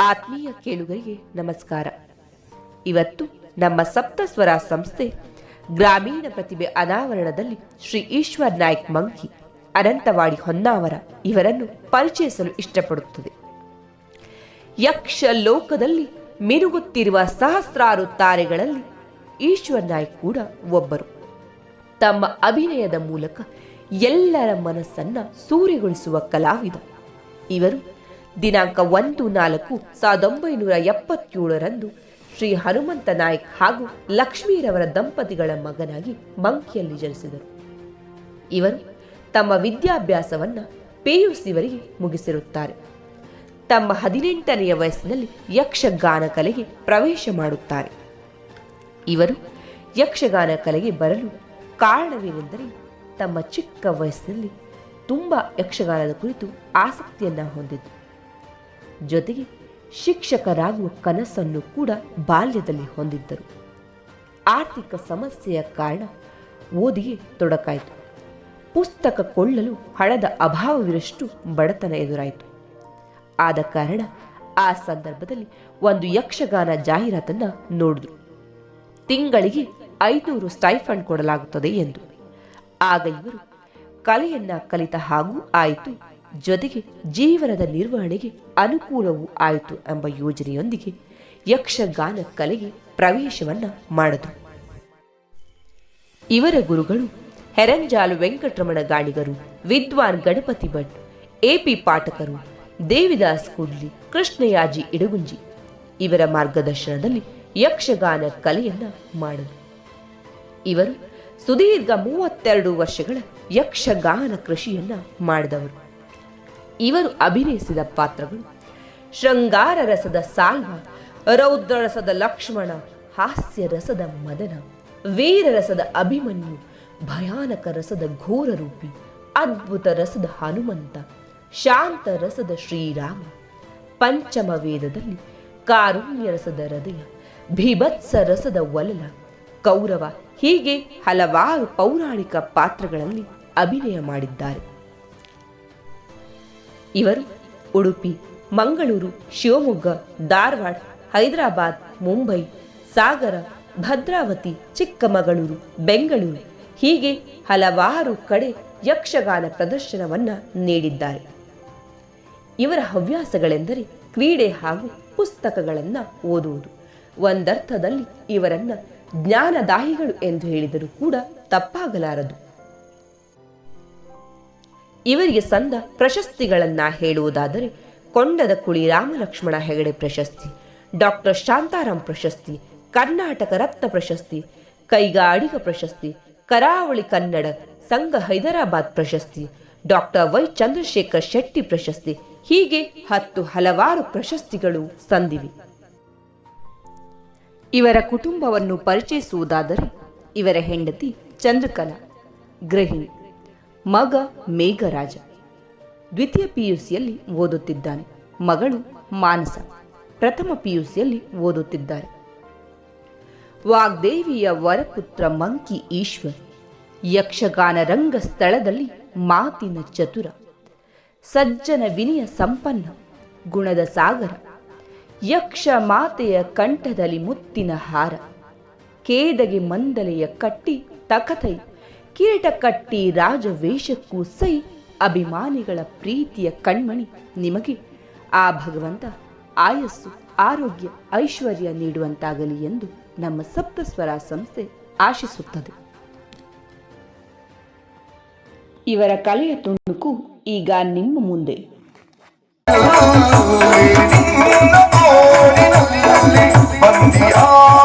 ಆತ್ಮೀಯ ಕೇಳುಗರಿಗೆ ನಮಸ್ಕಾರ. ಇವತ್ತು ನಮ್ಮ ಸಪ್ತಸ್ವರ ಸಂಸ್ಥೆ ಗ್ರಾಮೀಣ ಪ್ರತಿಭೆ ಅನಾವರಣದಲ್ಲಿ ಶ್ರೀ ಈಶ್ವರ್ ನಾಯ್ಕ್ ಮಂಕಿ, ಅನಂತವಾಡಿ ಹೊನ್ನಾವರ ಇವರನ್ನು ಪರಿಚಯಿಸಲು ಇಷ್ಟಪಡುತ್ತದೆ. ಯಕ್ಷ ಲೋಕದಲ್ಲಿ ಮಿನುಗುತ್ತಿರುವ ಸಹಸ್ರಾರು ತಾರೆಗಳಲ್ಲಿ ಈಶ್ವರ್ ನಾಯ್ಕ್ ಕೂಡ ಒಬ್ಬರು. ತಮ್ಮ ಅಭಿನಯದ ಮೂಲಕ ಎಲ್ಲರ ಮನಸ್ಸನ್ನ ಸೂರೆಗೊಳಿಸುವ ಕಲಾವಿದ ಇವರು. ದಿನಾಂಕ ಒಂದು ನಾಲ್ಕು ಸಾವಿರದ ಒಂಬೈನೂರ ಎಪ್ಪತ್ತೇಳರಂದು ಶ್ರೀ ಹನುಮಂತ ನಾಯ್ಕ್ ಹಾಗೂ ಲಕ್ಷ್ಮೀರವರ ದಂಪತಿಗಳ ಮಗನಾಗಿ ಮಂಕಿಯಲ್ಲಿ ಜನಿಸಿದರು. ಇವರು ತಮ್ಮ ವಿದ್ಯಾಭ್ಯಾಸವನ್ನು ಪಿಯುಸಿವರೆಗೆ ಮುಗಿಸಿರುತ್ತಾರೆ. ತಮ್ಮ ಹದಿನೆಂಟನೆಯ ವಯಸ್ಸಿನಲ್ಲಿ ಯಕ್ಷಗಾನ ಕಲೆಗೆ ಪ್ರವೇಶ ಮಾಡುತ್ತಾರೆ. ಇವರು ಯಕ್ಷಗಾನ ಕಲೆಗೆ ಬರಲು ಕಾರಣವೇನೆಂದರೆ ತಮ್ಮ ಚಿಕ್ಕ ವಯಸ್ಸಿನಲ್ಲಿ ತುಂಬ ಯಕ್ಷಗಾನದ ಕುರಿತು ಆಸಕ್ತಿಯನ್ನು ಹೊಂದಿದ್ದು ಜೊತೆಗೆ ಶಿಕ್ಷಕರಾಗುವ ಕನಸನ್ನು ಕೂಡ ಬಾಲ್ಯದಲ್ಲಿ ಹೊಂದಿದ್ದರು. ಆರ್ಥಿಕ ಸಮಸ್ಯೆಯ ಕಾರಣ ಓದಿಗೆ ತೊಡಕಾಯಿತು. ಪುಸ್ತಕ ಕೊಳ್ಳಲು ಹಣದ ಅಭಾವವಿರಷ್ಟು ಬಡತನ ಎದುರಾಯಿತು. ಆದ ಕಾರಣ ಆ ಸಂದರ್ಭದಲ್ಲಿ ಒಂದು ಯಕ್ಷಗಾನ ಜಾಹೀರಾತನ್ನ ನೋಡಿದ್ರು. ತಿಂಗಳಿಗೆ ಐನೂರು ಸ್ಟೈಫಂಡ್ ಕೊಡಲಾಗುತ್ತದೆ ಎಂದು. ಆಗ ಇವರು ಕಲೆಯನ್ನ ಕಲಿತ ಹಾಗೂ ಆಯಿತು. ಜೊತೆಗೆ ಜೀವನದ ನಿರ್ವಹಣೆಗೆ ಅನುಕೂಲವೂ ಆಯಿತು ಎಂಬ ಯೋಜನೆಯೊಂದಿಗೆ ಯಕ್ಷಗಾನ ಕಲೆಗೆ ಪ್ರವೇಶವನ್ನ ಮಾಡಿದರು. ಇವರ ಗುರುಗಳು ಹೆರಂಜಾಲು ವೆಂಕಟರಮಣ ಗಾಣಿಗರು ವಿದ್ವಾನ್ ಗಣಪತಿ ಭಟ್ ಎಪಿ ಪಾಠಕರು ದೇವಿದಾಸ್ ಕುಡ್ಲಿ, ಕೃಷ್ಣಯಾಜಿ ಇಡಗುಂಜಿ ಇವರ ಮಾರ್ಗದರ್ಶನದಲ್ಲಿ ಯಕ್ಷಗಾನ ಕಲೆಯನ್ನ ಮಾಡಿದರು. ಇವರು ಸುದೀರ್ಘ ಮೂವತ್ತೆರಡು ವರ್ಷಗಳ ಯಕ್ಷಗಾನ ಕೃಷಿಯನ್ನ ಮಾಡಿದವರು. ಇವರು ಅಭಿನಯಿಸಿದ ಪಾತ್ರಗಳು. ಶೃಂಗಾರ ರಸದ ಸಾಲ್ವ, ರೌದ್ರ ರಸದ ಲಕ್ಷ್ಮಣ, ಹಾಸ್ಯ ರಸದ ಮದನ, ವೀರ ರಸದ ಅಭಿಮನ್ಯು, ಭಯಾನಕ ರಸದ ಘೋರ ರೂಪಿ, ಅದ್ಭುತ ರಸದ ಹನುಮಂತ, ಶಾಂತ ರಸದ ಶ್ರೀರಾಮ, ಪಂಚಮ ವೇದದಲ್ಲಿ ಕಾರುಣ್ಯ ರಸದ ಹೃದಯ, ಭೀಭತ್ಸ ರಸದ ವಲಲ, ಕೌರವ ಹೀಗೆ ಹಲವಾರು ಪೌರಾಣಿಕ ಪಾತ್ರಗಳಲ್ಲಿ ಅಭಿನಯ ಮಾಡಿದ್ದಾರೆ. ಇವರು ಉಡುಪಿ, ಮಂಗಳೂರು, ಶಿವಮೊಗ್ಗ, ಧಾರವಾಡ, ಹೈದರಾಬಾದ್, ಮುಂಬೈ, ಸಾಗರ, ಭದ್ರಾವತಿ, ಚಿಕ್ಕಮಗಳೂರು, ಬೆಂಗಳೂರು. ಹೀಗೆ ಹಲವಾರು ಕಡೆ ಯಕ್ಷಗಾನ ಪ್ರದರ್ಶನವನ್ನು ನೀಡಿದ್ದಾರೆ. ಇವರ ಹವ್ಯಾಸಗಳೆಂದರೆ ಕ್ರೀಡೆ ಹಾಗೂ ಪುಸ್ತಕಗಳನ್ನು ಓದುವುದು. ಒಂದರ್ಥದಲ್ಲಿ ಇವರನ್ನು ಜ್ಞಾನದಾಹಿಗಳು ಎಂದು ಹೇಳಿದರೂ ಕೂಡ ತಪ್ಪಾಗಲಾರದು. ಇವರಿಗೆ ಸಂದ ಪ್ರಶಸ್ತಿಗಳನ್ನ ಹೇಳುವುದಾದರೆ ಕೊಂಡದ ಕುಳಿ ರಾಮಲಕ್ಷ್ಮಣ ಹೆಗಡೆ ಪ್ರಶಸ್ತಿ, ಡಾಕ್ಟರ್ ಶಾಂತಾರಾಮ್ ಪ್ರಶಸ್ತಿ, ಕರ್ನಾಟಕ ರತ್ನ ಪ್ರಶಸ್ತಿ, ಕೈಗಾಡಿಗ ಪ್ರಶಸ್ತಿ, ಕರಾವಳಿ ಕನ್ನಡ ಸಂಘ ಹೈದರಾಬಾದ್ ಪ್ರಶಸ್ತಿ, ಡಾಕ್ಟರ್ ವೈ ಚಂದ್ರಶೇಖರ್ ಶೆಟ್ಟಿ ಪ್ರಶಸ್ತಿ, ಹೀಗೆ ಹತ್ತು ಹಲವಾರು ಪ್ರಶಸ್ತಿಗಳು ಸಂದಿವೆ. ಇವರ ಕುಟುಂಬವನ್ನು ಪರಿಚಯಿಸುವುದಾದರೆ ಇವರ ಹೆಂಡತಿ ಚಂದ್ರಕಲಾ, ಗೃಹಿಣಿ. ಮಗ ಮೇಘರಾಜ. ದ್ವಿತೀಯ ಪಿಯುಸಿಯಲ್ಲಿ ಓದುತ್ತಿದ್ದಾನೆ. ಮಗಳು ಮಾನಸ. ಪ್ರಥಮ ಪಿಯುಸಿಯಲ್ಲಿ ಓದುತ್ತಿದ್ದಾರೆ. ವಾಗ್ದೇವಿಯ ವರಪುತ್ರ ಮಂಕಿ ಈಶ್ವರ್. ಯಕ್ಷಗಾನ ರಂಗ ಸ್ಥಳದಲ್ಲಿ ಮಾತಿನ ಚತುರ. ಸಜ್ಜನ ವಿನಯ ಸಂಪನ್ನ. ಗುಣದ ಸಾಗರ. ಯಕ್ಷ ಮಾತೆಯ ಕಂಠದಲ್ಲಿ ಮುತ್ತಿನ ಹಾರ. ಕೇದಗೆ ಮಂದಲೆಯ ಕಟ್ಟಿ ತಕಥೈ ಕಿರೀಟ ಕಟ್ಟಿ ರಾಜವೇಷಕ್ಕೂ ಸೈ ಅಭಿಮಾನಿಗಳ ಪ್ರೀತಿಯ ಕಣ್ಮಣಿ ನಿಮಗೆ. ಆ ಭಗವಂತ ಆಯಸ್ಸು, ಆರೋಗ್ಯ, ಐಶ್ವರ್ಯ ನೀಡುವಂತಾಗಲಿ ಎಂದು ನಮ್ಮ ಸಪ್ತಸ್ವರ ಸಂಸ್ಥೆ ಆಶಿಸುತ್ತದೆ. ಇವರ ಕಲೆಯ ತುಣುಕು ಈಗ ನಿಮ್ಮ ಮುಂದೆ. ಬಂದಿಯಾ?